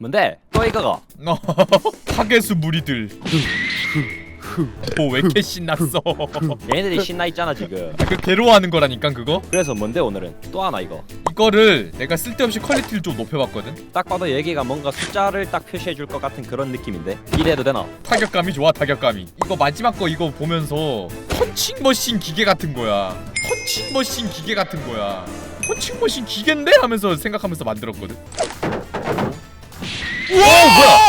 뭔데? 또 이거가 타겟수 무리들. 뭐왜 이렇게 신났어? 얘네들이 신나 있잖아 지금. 그 괴로워하는 거라니까 그거? 그래서 뭔데 오늘은? 또 하나 이거. 이거를 내가 쓸데없이 퀄리티를 좀 높여봤거든? 딱 봐도 얘기가 뭔가 숫자를 딱 표시해 줄 것 같은 그런 느낌인데? 이래도 되나? 타격감이 좋아 타격감이. 이거 마지막 거 이거 보면서 펀칭 머신 기계 같은 거야. 펀칭 머신 기계 같은 거야. 펀칭 머신 기계인데? 하면서 생각하면서 만들었거든 우와! 뭐야?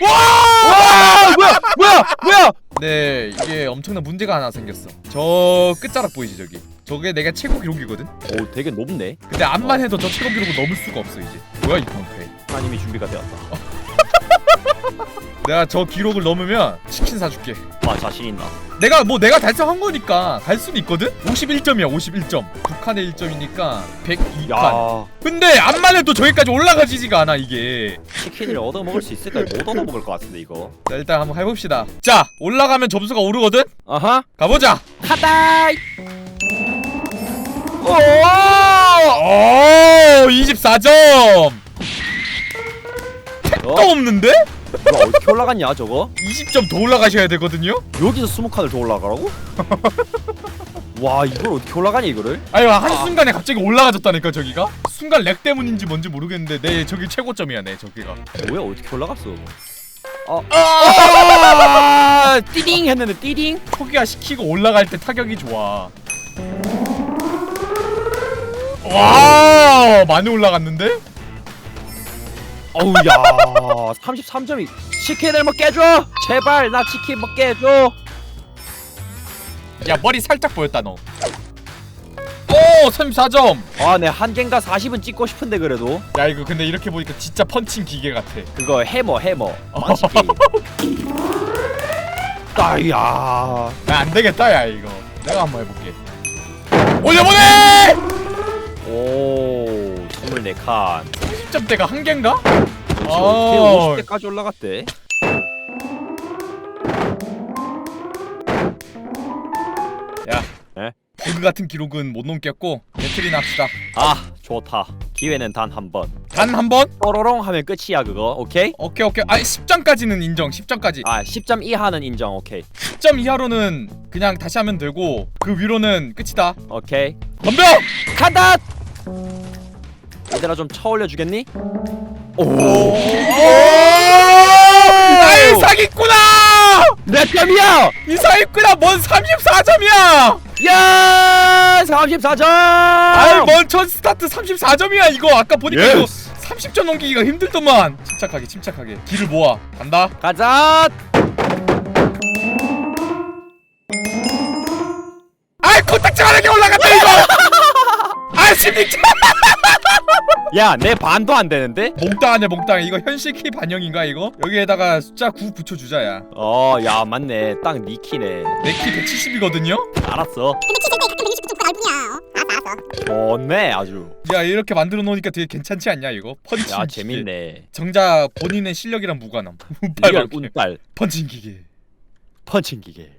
와! 와 뭐야? 뭐야? 뭐야? 네 이게 엄청난 문제가 하나 생겼어. 저 끝자락 보이지 저기? 저게 내가 최고 기록이거든? 오 되게 높네. 근데 암만 해도 저 최고 기록을 넘을 수가 없어 이제. 뭐야 이 방패? 하나님이 준비가 되었다 내가 저 기록을 넘으면 치킨 사줄게. 와 자신 있나? 내가 뭐 내가 달성한 거니까 갈 수는 있거든? 51점이야 51점. 북한의 1점이니까 102칸 야. 근데 암만 해도 저기까지 올라가지지가 않아 이게. 치킨을 얻어 먹을 수 있을까? 못 얻어 먹을 것 같은데 이거. 자 일단 한번 해봅시다. 자 올라가면 점수가 오르거든? 아하 가보자. 가다 오! 오 24점. 또 어? 없는데? 이거 어떻게 올라갔냐 저거 20점 더 올라가셔야 되거든요 여기서 스무 칸을 더 올라가라고? 와 이걸 어떻게 올라가냐 이거를? 아유 한순간에 갑자기 올라가졌다니까 저기가 순간 렉 때문인지 뭔지 모르겠는데 내 저기 최고점이야 내 저기가 뭐야 어떻게 올라갔어? 어. 아! 아 띠딩 했는데 띠딩? 포기가 시키고 올라갈 때 타격이 좋아 와 많이 올라갔는데? 어우 야 33점이. 치킨을 먹게 해줘? 제발 나 치킨 먹게 해줘. 야 머리 살짝 보였다 너. 오! 34점! 아내 한개인가 40은 찍고 싶은데 그래도. 야 이거 근데 이렇게 보니까 진짜 펀칭 기계 같아. 그거 해머 해머. 게임 아야. 야 안 되겠다 야 이거. 내가 한번 해볼게. 올려보내! 오 24칸. 10점대가 한 개인가? 아. 50대까지 올라갔대? 야 에? 버그 같은 기록은 못 넘겼고 배틀이나 합시다 아 좋다 기회는 단 한 번 단 한 번? 뽀로롱 하면 끝이야 그거 오케이? 오케이 오케이 아 10점까지는 인정 10점까지 아 10점 이하는 인정 오케이 10점 이하로는 그냥 다시 하면 되고 그 위로는 끝이다 오케이 덤벼! 간다! 얘들아 좀 쳐올려 주겠니? 오! 아이 사기꾼아! 몇 점이야? 이 사기꾼아 뭔 34점이야! 야! 34점! 아이 뭔첫 스타트 34점이야 이거 아까 보니까 이거 예스. 30점 넘기기가 힘들더만 침착하게 침착하게 길을 모아 간다 가자! 아이 코딱지만하게 올라갔다 이거 아 16점 야, 내 반도 안 되는데? 몽땅하네 몽땅 이거 현실 키 반영인가 이거? 여기에다가 숫자 9 붙여주자 야 어, 야, 맞네. 딱 니키네. 내 키 170이거든요? 알았어. 근데 키 세대 가끔 169좀 그럴 뿐이야. 어? 알았어, 알았어. 좋네, 아주. 야 이렇게 만들어 놓으니까 되게 괜찮지 않냐 이거? 펀칭 야, 기계. 재밌네. 정작 본인의 실력이랑 무관함 운빨 리얼. 운빨. 펀칭 기계 펀칭 기계.